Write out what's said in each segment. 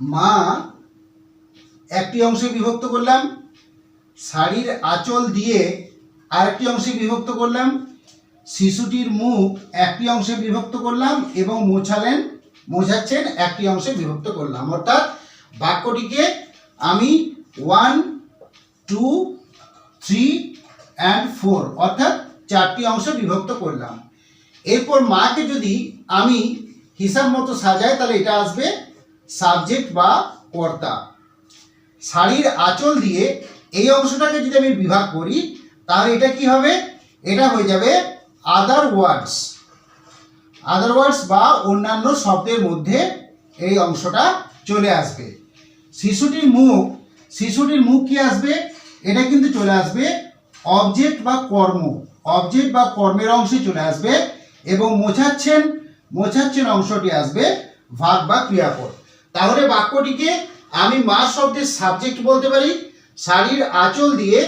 মা একটি অংশে বিভক্ত করলাম, শাড়ির আঁচল দিয়ে আরেকটি অংশে বিভক্ত করলাম, শিশুটির মুখ একটি অংশে বিভক্ত করলাম এবং মোছালেন, মোছাচ্ছেন একটি অংশে বিভক্ত করলাম। অর্থাৎ বাক্যটিকে আমি one two three and four অর্থাৎ চারটি অংশে বিভক্ত করলাম। এরপর মাকে যদি আমি হিসাব মতো সাজাই, তাহলে এটা আসবে সাবজেক্ট বা কর্তা। শাড়ির আঁচল দিয়ে এই অংশটাকে যদি আমি বিভাগ করি, তাহলে এটা কি হবে? এটা হয়ে যাবে আদার ওয়ার্ডস আদার ওয়ার্ডস বা অন্যান্য শব্দের মধ্যে এই অংশটা চলে আসবে। শিশুটির মুখ শিশুটির মুখ কি আসবে? এটা কিন্তু চলে আসবে অবজেক্ট বা কর্ম। অবজেক্ট বা কর্মের অংশে চলে আসবে এবং মোছাচ্ছেন মোছাচ্ছেন অংশটি আসবে ভাগ বা ক্রিয়াপদ। তাহলে বাক্যটিকে আমি মা শব্দের সাবজেক্ট বলতে পারি শাড়ির আঁচল দিয়ে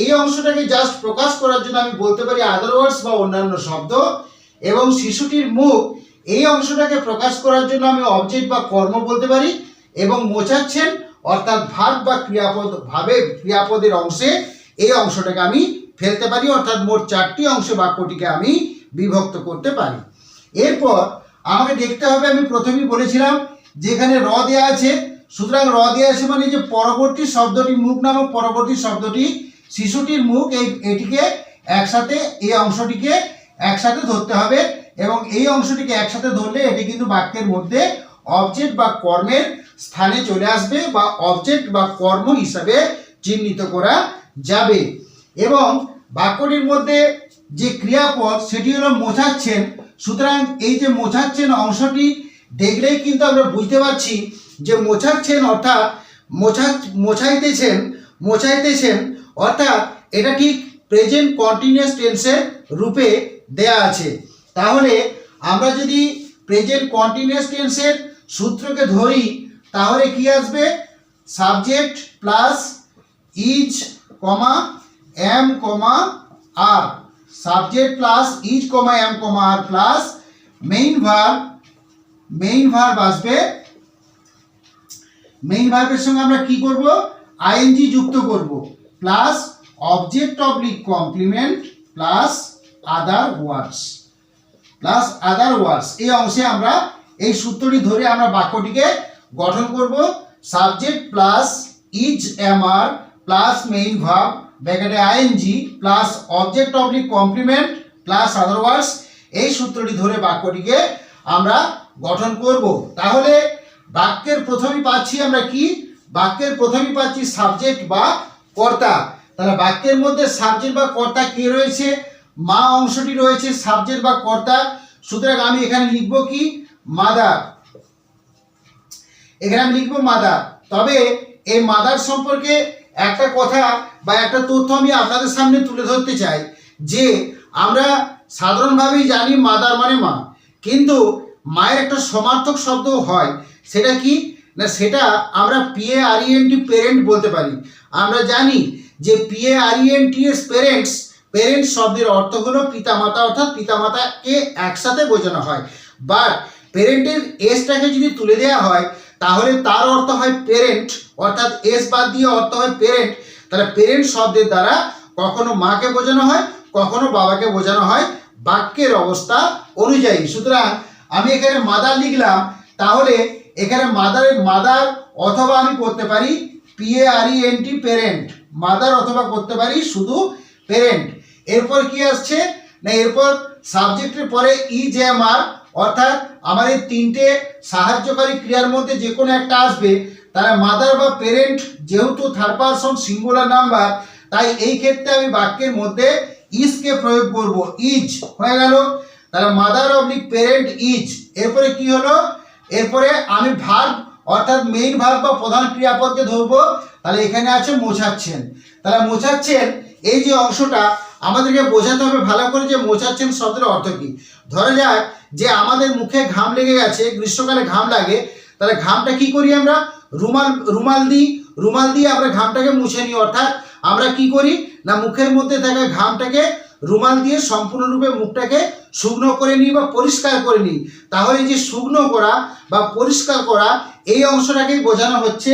এই অংশটাকে জাস্ট প্রকাশ করার জন্য আমি বলতে পারি আদারওয়ার্ডস বা অন্যান্য শব্দ, এবং শিশুটির মুখ এই অংশটাকে প্রকাশ করার জন্য আমি অবজেক্ট বা কর্ম বলতে পারি, এবং মোচাচ্ছেন অর্থাৎ ভাগ বা ক্রিয়াপদ, ভাবে ক্রিয়াপদের অংশে এই অংশটাকে আমি ফেলতে পারি, অর্থাৎ মোট চারটি অংশে বাক্যটিকে আমি বিভক্ত করতে পারি। এরপর আমাকে দেখতে হবে, আমি প্রথমেই বলেছিলাম যেখানে র দেওয়া আছে, সুতরাং র দেওয়া আছে মানে যে পরবর্তী শব্দটি মুখ নামক পরবর্তী শব্দটি, শিশুটির মুখ এই, এটিকে একসাথে, এই অংশটিকে একসাথে ধরতে হবে এবং এই অংশটিকে একসাথে ধরলে এটি কিন্তু বাক্যের মধ্যে অবজেক্ট বা কর্মের স্থানে চলে আসবে বা অবজেক্ট বা কর্ম হিসাবে চিহ্নিত করা যাবে। এবং বাক্যটির মধ্যে যে ক্রিয়াপদ, সেটি হলো মোছাচ্ছেন। সুতরাং এই যে মোছাচ্ছেন অংশটি দেখলেই কিন্তু আমরা বুঝতে পারছি যে মোছাচ্ছেন অর্থাৎ মোছা, মোছাইতেছেন মোছাইতেছেন, অর্থাৎ এটা ঠিক প্রেজেন্ট কন্টিনিউয়াস টেন্সের রূপে দেয়া আছে। তাহলে আমরা যদি প্রেজেন্ট কন্টিনিউয়াস টেন্সের সূত্রকে ধরি, তাহলে কি আসবে? Subject plus is comma am comma are subject plus is comma am comma are plus main verb main verb আসবে। মেইন ভার্বের সঙ্গে আমরা কি করব? আইএনজি যুক্ত করব। Plus object oblique complement plus other words plus other words এই অংশে আমরা এই সূত্রটি ধরে আমরা বাক্যটিকে গঠন করব। Subject plus is am are plus main verb ব্র্যাকেটে ING plus object oblique complement plus other words এই সূত্রটি ধরে বাক্যটিকে আমরা গঠন করব। তাহলে বাক্যের প্রথমেই পাচ্ছি আমরা কি? বাক্যের প্রথমেই পাচ্ছি সাবজেক্ট বা কর্তা। তাহলে বাক্যের মধ্যে সাবজেক্ট বা কর্তা কে রয়েছে? মা অংশটি রয়েছে সাবজেক্ট বা কর্তা। সুতরাং আমি এখানে লিখব কি? মাদার এখানে আমি লিখব মাদার তবে এই মাদার সম্পর্কে একটা কথা বা একটা তথ্য আমি আপনাদের সামনে তুলে ধরতে চাই যে আমরা সাধারণভাবেই জানি মাদার মানে মা। কিন্তু মায়ের একটা সমার্থক শব্দ হয়, সেটা কি? না, সেটা আমরা পিএ আরইএনটি পেরেন্ট বলতে পারি। আমরা জানি যে P A R E N T S parents parents শব্দের অর্থ হলো পিতামাতা, অর্থাৎ পিতামাতাকে একসাথে বোঝানো হয়। বাট পেরেন্টের এসটাকে যদি তুলে দেওয়া হয়, তাহলে তার অর্থ হয় পেরেন্ট অর্থাৎ এস বাদ দিয়ে অর্থ হয় পেরেন্ট তাহলে পেরেন্ট শব্দের দ্বারা কখনো মাকে বোঝানো হয়, কখনো বাবাকে বোঝানো হয়, বাক্যের অবস্থা অনুযায়ী। সুতরাং আমি এখানে মাদার লিখলাম, তাহলে এখানে মাদারের মাদার অথবা আমি করতে পারি P A R E N parent mother অথবা করতে পারি শুধু পেরেন্ট এরপর কি আসছে? না, এরপর সাবজেক্টের পরে ই জ্যাম আর অর্থাৎ আমাদের তিনটে সাহায্যকারী ক্রিয়ার মধ্যে যে কোনো একটা আসবে, তারা মাদার বা পেরেন্ট যেহেতু থার্ড পারসন সিঙ্গুলার নাম্বার তাই এই ক্ষেত্রে আমি বাক্যের মধ্যে ইজকে প্রয়োগ করব। ইজ হয়ে গেল। তাহলে mother of oblique parent is এরপরে কি হলো? এরপরে আমি ভার্ব অর্থাৎ মেইন ভার্ব বা প্রধান ক্রিয়াপদকে ধরবো, তাহলে এখানে আছে মোছাচ্ছেন। তাহলে মোছাচ্ছেন, এই যে অংশটা আমাদেরকে বোঝাতে হবে ভালো করে যে মোছাচ্ছেন শব্দের অর্থ কি। ধরা যাক যে আমাদের মুখে ঘাম লেগে গেছে, গ্রীষ্মকালে ঘাম লাগে, তাহলে ঘামটা কি করি আমরা? রুমাল রুমাল দিই, রুমাল দিয়ে আমরা ঘামটাকে মুছে নিই, অর্থাৎ আমরা কি করি? না মুখের মধ্যে থাকা ঘামটাকে রুমাল দিয়ে সম্পূর্ণরূপে মুখটাকে শুকনো করে নিই বা পরিষ্কার করে নিই। তাহলে যে শুকনো করা বা পরিষ্কার করা, এই অংশটাকেই বোঝানো হচ্ছে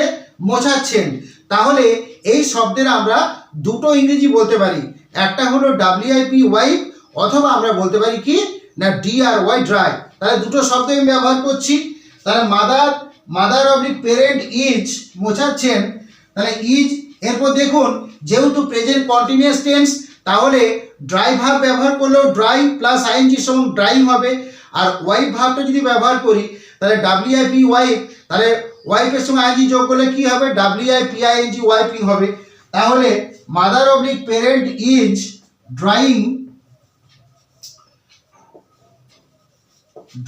মোছাচ্ছেন তাহলে এই শব্দের আমরা দুটো ইংরেজি বলতে পারি। একটা হলো ডাব্লিউআইপি ওয়াইপ অথবা আমরা বলতে পারি কি না ডিআর ওয়াই ড্রাই তাহলে দুটো শব্দ আমি ব্যবহার করছি। তাহলে mother mother oblique parent is মোছাচ্ছেন তাহলে ইজ এরপর দেখুন, যেহেতু প্রেজেন্ট কন্টিনিউয়াস টেন্স তাহলে ড্রাই ভাব ব্যবহার করলেও ড্রাই প্লাস আইএনজি সমান ড্রাইং হবে। আর ওয়াইফ ভাবটা যদি ব্যবহার করি, তাহলে ডাব্লিউআইপি ওয়াইফ তাহলে ওয়াইফের সঙ্গে আইএনজি যোগ করলে কি হবে? ডাব্লিউআই P I N G wiping হবে। তাহলে mother oblique parent is drying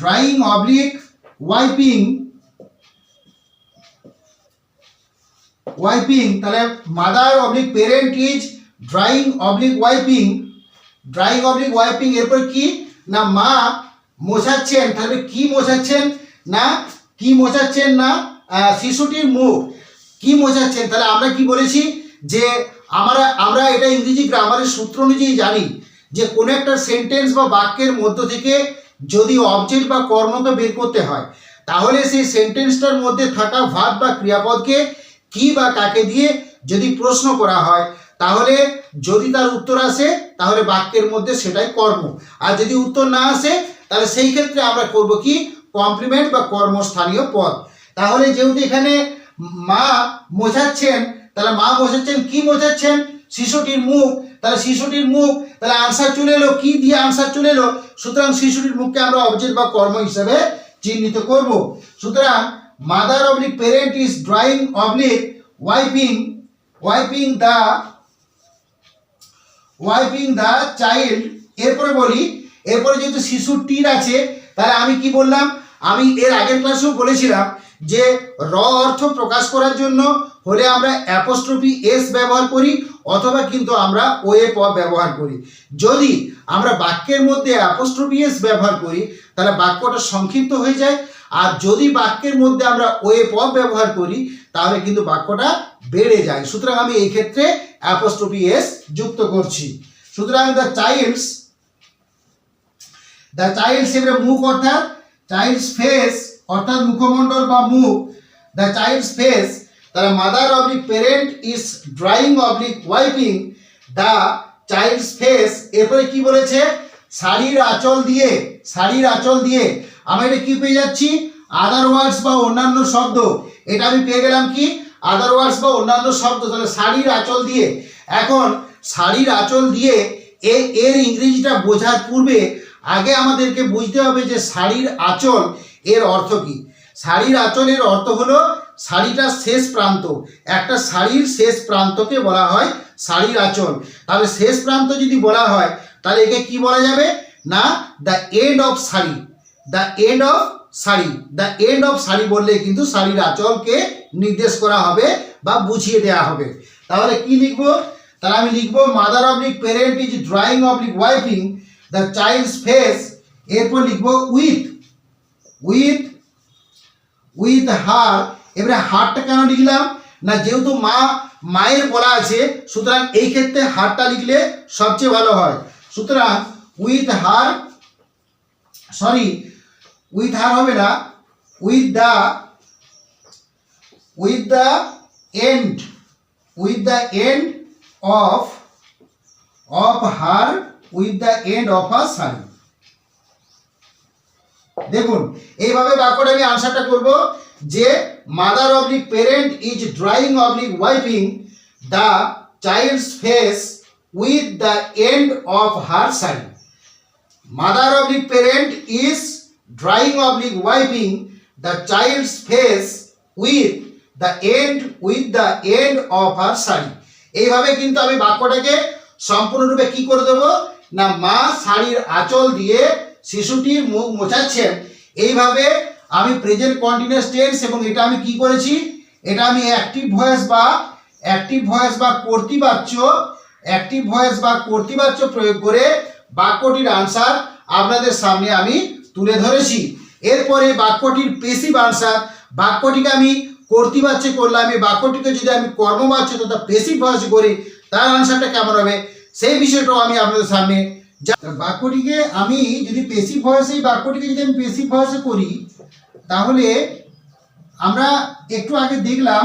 drying oblique wiping wiping তাহলে mother oblique parent is drying oblique wiping drying oblique wiping এরপর কি? না মা মোছাচ্ছেন, তাহলে কি মোছাচ্ছেন? না কি মোছাচ্ছেন না শিশুটির মুখ, কি মোছাচ্ছেন? তাহলে আমরা কি বলেছি? যে আমরা আমরা এটা ইংরেজি গ্রামারের সূত্র অনুযায়ী জানি যে কোনো একটা সেন্টেন্স বা বাক্যের মধ্য থেকে যদি অবজেক্ট বা কর্মকে বের করতে হয়, তাহলে সেই সেন্টেন্সটার মধ্যে থাকা ভাব বা ক্রিয়াপদকে কি বা কাকে দিয়ে যদি প্রশ্ন করা হয় তাহলে যদি তার উত্তর আসে, তাহলে বাক্যের মধ্যে সেটাই কর্ম। আর যদি উত্তর না আসে, তাহলে সেই ক্ষেত্রে আমরা করব কি? কমপ্লিমেন্ট বা কর্মস্থানীয় পদ। তাহলে যেহেতু এখানে মা মোছাচ্ছেন, তাহলে মা মোছাচ্ছেন, কি মোছাচ্ছেন? শিশুটির মুখ। তাহলে শিশুটির মুখ, তাহলে আনসার চলে এলো, কি দিয়ে আনসার চলে এলো? সুতরাং শিশুটির মুখকে আমরা অবজেক্ট বা কর্ম হিসাবে চিহ্নিত করব। সুতরাং mother oblique parent is drawing oblique wiping wiping the wiping the child এরপরে বলি, এরপরে যেহেতু শিশুর টির আছে, তাহলে আমি কি বললাম? আমি এর আগের ক্লাসেও বলেছিলাম যে, র অর্থ প্রকাশ করার জন্য হলে আমরা অ্যাপোস্ট্রফি এস ব্যবহার করি, অথবা কিন্তু আমরা ওয়ে প ব্যবহার করি। যদি আমরা বাক্যের মধ্যে অ্যাপোস্ট্রফি এস ব্যবহার করি, তাহলে বাক্যটা সংক্ষিপ্ত হয়ে যায়। আর যদি বাক্যের মধ্যে আমরা ওয়ে প ব্যবহার করি, তাহলে কিন্তু বাক্যটা বেড়ে যায়। সুতরাং আমি এই ক্ষেত্রে অ্যাপোস্ট্রফি এস যুক্ত করছি। সুতরাং দ্য চাইল্ডস দ্য চাইল্ডস এবারে মুখ অর্থাৎ চাইল্ডস ফেস অর্থাৎ মুখমণ্ডল বা মুখ দ্য চাইল্ডস ফেস তাহলে mother oblique parent is drying oblique wiping the child's face এরপরে কি বলেছে? শাড়ির আঁচল দিয়ে, শাড়ির আঁচল দিয়ে। আমরা এটা কি পেয়ে যাচ্ছি? আদার ওয়ার্ডস বা অন্যান্য শব্দ। এটা আমি পেয়ে গেলাম কি? আদার ওয়ার্ডস বা অন্যান্য শব্দ, তাহলে শাড়ির আঁচল দিয়ে, এখন শাড়ির আঁচল দিয়ে এ, এর ইংরেজিটা বোঝার পূর্বে আগে আমাদেরকে বুঝতে হবে যে শাড়ির আঁচল এর অর্থ কি। শাড়ির আঁচলের অর্থ হলো শাড়িটার শেষ প্রান্ত। একটা শাড়ির শেষ প্রান্তকে বলা হয় শাড়ির আঁচল। তাহলে শেষ প্রান্ত যদি বলা হয়, তাহলে একে কি বলা যাবে? না the end of sari. The end of sari. The end of sari বললে কিন্তু শাড়ির আঁচলকে নির্দেশ করা হবে বা বুঝিয়ে দেওয়া হবে। তাহলে কি লিখব? তাহলে আমি লিখব mother oblique parent is drawing oblique wiping the child's face এরপর লিখব উইথ উইথ উইথ হার এবারে হারটা কেন লিখলাম? না, যেহেতু মা, মায়ের বলা আছে, সুতরাং এই ক্ষেত্রে হারটা লিখলে সবচেয়ে ভালো হয়। সুতরাং with her sorry with her হবে না with the with the end with the end of of her with the end of her sari দেখুন, এইভাবে বাক্যটা আমি আনসারটা করব যে mother oblique parent is drawing oblique wiping the child's face with the end of her sari mother oblique parent is drawing oblique wiping the child's face with the end with the end of her sari এইভাবে কিন্তু আমি বাক্যটাকে সম্পূর্ণরূপে কি করে দেবো? না, মা শাড়ির আঁচল দিয়ে শিশুটির মুখ মোছাচ্ছেন। এইভাবে আমি প্রেজেন্ট কন্টিনিউয়াস টেন্স এবং এটা আমি কি করেছি? এটা আমি অ্যাক্টিভ ভয়েস বা অ্যাক্টিভ ভয়েস বা কর্তৃবাচ্য অ্যাক্টিভ ভয়েস বা কর্তৃবাচ্য প্রয়োগ করে বাক্যটির আনসার আপনাদের সামনে আমি তুলে ধরেছি। এরপরে বাক্যটির পেসিভ আনসার বাক্যটিকে আমি কর্তৃবাচ্যে করলাম। এই বাক্যটিকে যদি আমি কর্মবাচ্য তথা পেসিভ ভয়েস করি, তার আনসারটা কেমন হবে? সেই বিষয়টাও আমি আপনাদের সামনে বাক্যটিকে আমি যদি পেসিভ ভয়েসে এই বাক্যটিকে যদি আমি পেসিভ ভয়েসে করি, তাহলে আমরা একটু আগে দেখলাম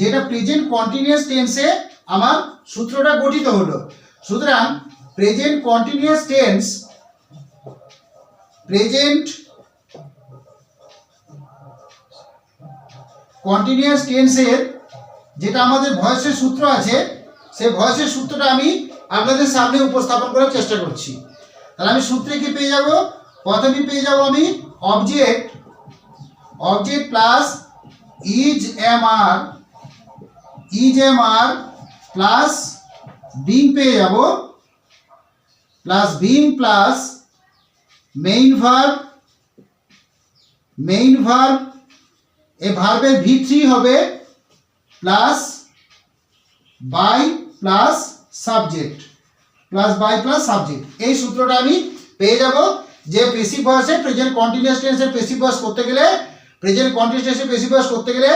যেটা প্রেজেন্ট কন্টিনিউয়াস টেন্সে আমার সূত্রটা গঠিত হলো। সুতরাং present continuous tense present continuous টেন্সের যেটা আমাদের ভয়েসের সূত্র আছে, সেই ভয়েসের সূত্রটা আমি আপনাদের সামনে উপস্থাপন করার চেষ্টা করছি। তাহলে আমি সূত্রে কি পেয়ে যাব? প্রথমে পেয়ে যাব আমি object object plus is am are is am are plus being পেয়ে যাব plus being plus main verb main verb এ ভার্বের ভি থ্রি হবে plus by plus subject plus by plus subject এই সূত্রটা আমি পেয়ে যাব যে পেসিভ ভয়েসে প্রেজেন্ট কন্টিনিউয়াস টেন্সের পেসিভ ভয়েস করতে গেলে প্রেজেন্ট কন্টিনিউয়াস টেন্সের পেসিভ ভয়েস করতে গেলে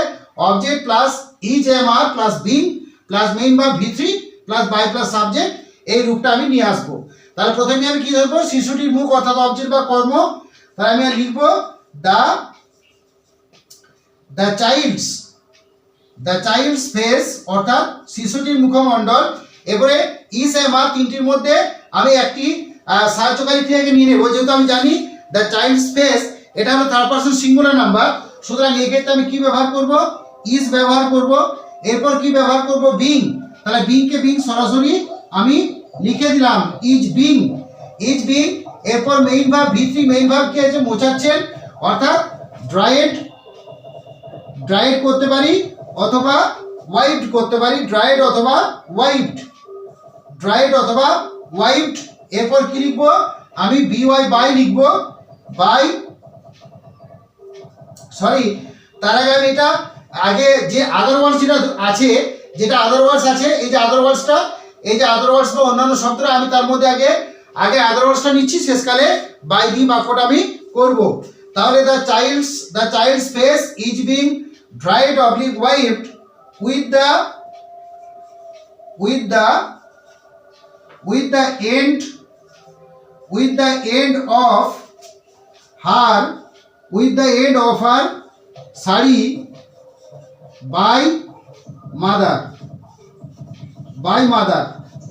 object plus is am are plus being plus main বা V three plus by plus subject এই রূপটা আমি নিয়ে আসব। তাহলে প্রথমে আমি কি ধরবো? শিশুটির মুখ অর্থাৎ অবজেক্ট বা কর্ম। তাহলে আমি লিখব, the the child's the child's face অর্থাৎ শিশুটির মুখমণ্ডল। এবারে ইস এম আর তিনটির মধ্যে আমি একটি সাহায্যকারী ক্রিয়াকে নিয়ে নেব। যেহেতু আমি জানি দ্য চাইল্ডস ফেস, এটা হলো থার্ড পার্সন সিঙ্গুলার নাম্বার সুতরাং এক্ষেত্রে আমি কি ব্যবহার করব? ইজ ব্যবহার করব। এরপর কি ব্যবহার করব? বিং তাহলে বিংকে বিং সরাসরি আমি লিখে দিলাম, ইজ বিং ইজ বিং এরপর main verb V three main ভাব কি আছে মোছাচ্ছেন অর্থাৎ ড্রাইড ড্রাইড করতে পারি, অথবা ওয়াইপড করতে পারি ড্রাইড অথবা ওয়াইপড ড্রাইড অথবা ওয়াইপড এরপর কি লিখব? আমি বিওয়াই বাই লিখব বাই সরি তার আগে আমি এটা আগে যে আদার যেটা আছে, যেটা আদার ওয়ার্ডস আছে, এই যে আদার ওয়ার্ডসটা এই যে আদার ওয়ার্ডস বা অন্যান্য শব্দটা আমি তার মধ্যে আগে আগে আদার ওয়ার্ডসটা নিচ্ছি, শেষকালে বাই দি বাক্যটা আমি করব। তাহলে the child's the child's face is being dried oblique wiped with the with the with the end with the end of her with the end of her sari by mother by mother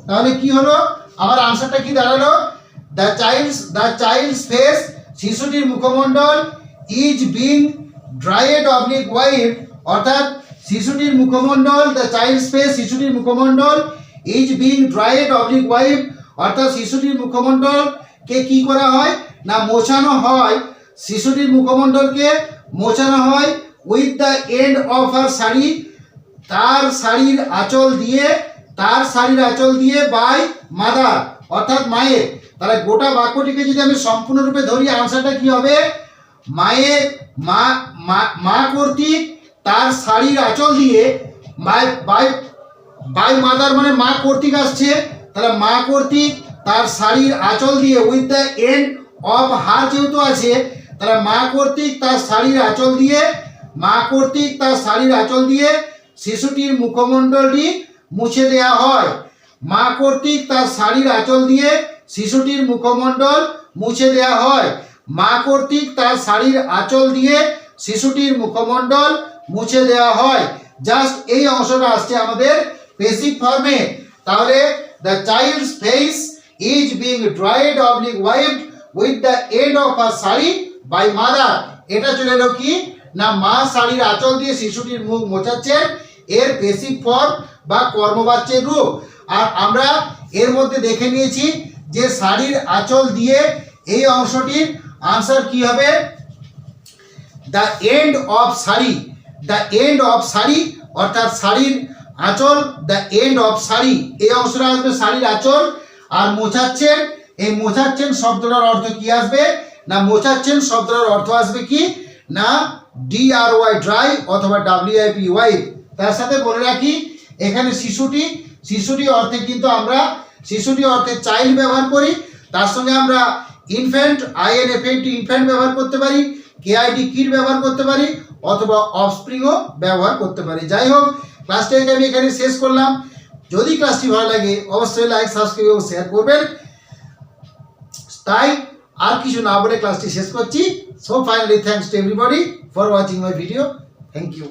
তাহলে কি হলো? আমার আনসারটা কি দাঁড়াল? The child's the child's face শিশুটির মুখমণ্ডল is being dried oblique wiped অর্থাৎ শিশুটির মুখমণ্ডল দ্য চাইল্ডস ফেস শিশুটির মুখমণ্ডল is being dried oblique wiped অর্থাৎ শিশুটির মুখমণ্ডলকে কি করা হয়? না, মোছানো হয়। শিশুটির মুখমণ্ডলকে মোছানো হয় with the end of her sari, তার শাড়ির আঁচল দিয়ে তার শাড়ির আঁচল দিয়ে বাই মাদার অর্থাৎ মায়ের। তাহলে গোটা বাক্যটিকে যদি আমি সম্পূর্ণরূপে ধরি আনসারটা কি হবে? মায়ের, মা, মা- কর্তৃক তার শাড়ির আঁচল দিয়ে বাই বাই বাই মাদার মানে মা কর্তৃক আসছে। তাহলে মা কর্তৃক তার শাড়ির আঁচল দিয়ে with the end of her যেহেতু আছে, তাহলে মা কর্তৃক তার শাড়ির আঁচল দিয়ে, মা কর্তৃক তার শাড়ির আঁচল দিয়ে শিশুটির মুখমণ্ডলটি মুছে দেয়া হয়। মা কর্তৃক তার শাড়ির আঁচল দিয়ে শিশুটির মুখমণ্ডল মুছে দেয়া হয়। মা কর্তৃক তার শাড়ির আঁচল দিয়ে শিশুটির মুখমণ্ডল মুছে দেওয়া হয়। জাস্ট এই অংশটা আসছে আমাদের বেসিক ফর্মে তাহলে the child's face is being dried oblique wiped with the end of her sari by mother এটা চলে এলো কি? না, মা শাড়ির আঁচল দিয়ে শিশুটির মুখ মোছাচ্ছেন। এর বেসিক ফর্ম বা কর্মবাচ্যের রূপ। আর আমরা এর মধ্যে দেখে নিয়েছি যে শাড়ির আঁচল দিয়ে এই অংশটির আনসার কি হবে? The end of sari. The end of sari, অর্থাৎ শাড়ির আঁচল দ্য এন্ড অফ শাড়ি। এই অংশটা আসবে শাড়ির আঁচল। আর মোছাচ্ছেন, এই মোছাচ্ছেন শব্দটার অর্থ কি আসবে? না, মোছাচ্ছেন শব্দটার অর্থ আসবে কি? না ডি আর ওয়াই ড্রাই অথবা ডাব্লিউ আই পি ওয়াই তার সাথে বলে রাখি এখানে শিশুটি শিশুটি অর্থে কিন্তু আমরা, শিশুটি অর্থে চাইল্ড ব্যবহার করি, তার সঙ্গে আমরা infant I N F infant ব্যবহার করতে পারি কেআইডি কিট ব্যবহার করতে পারি, অথবা অফস্প্রিংও ব্যবহার করতে পারি। যাই হোক ক্লাসটাকে আমি এখানে শেষ করলাম। যদি ক্লাসটি ভালো লাগে, অবশ্যই লাইক সাবস্ক্রাইব এবং শেয়ার করবেন। তাই আর কিছু না বলে ক্লাসটি শেষ করছি। So finally thanks to everybody for watching my video thank you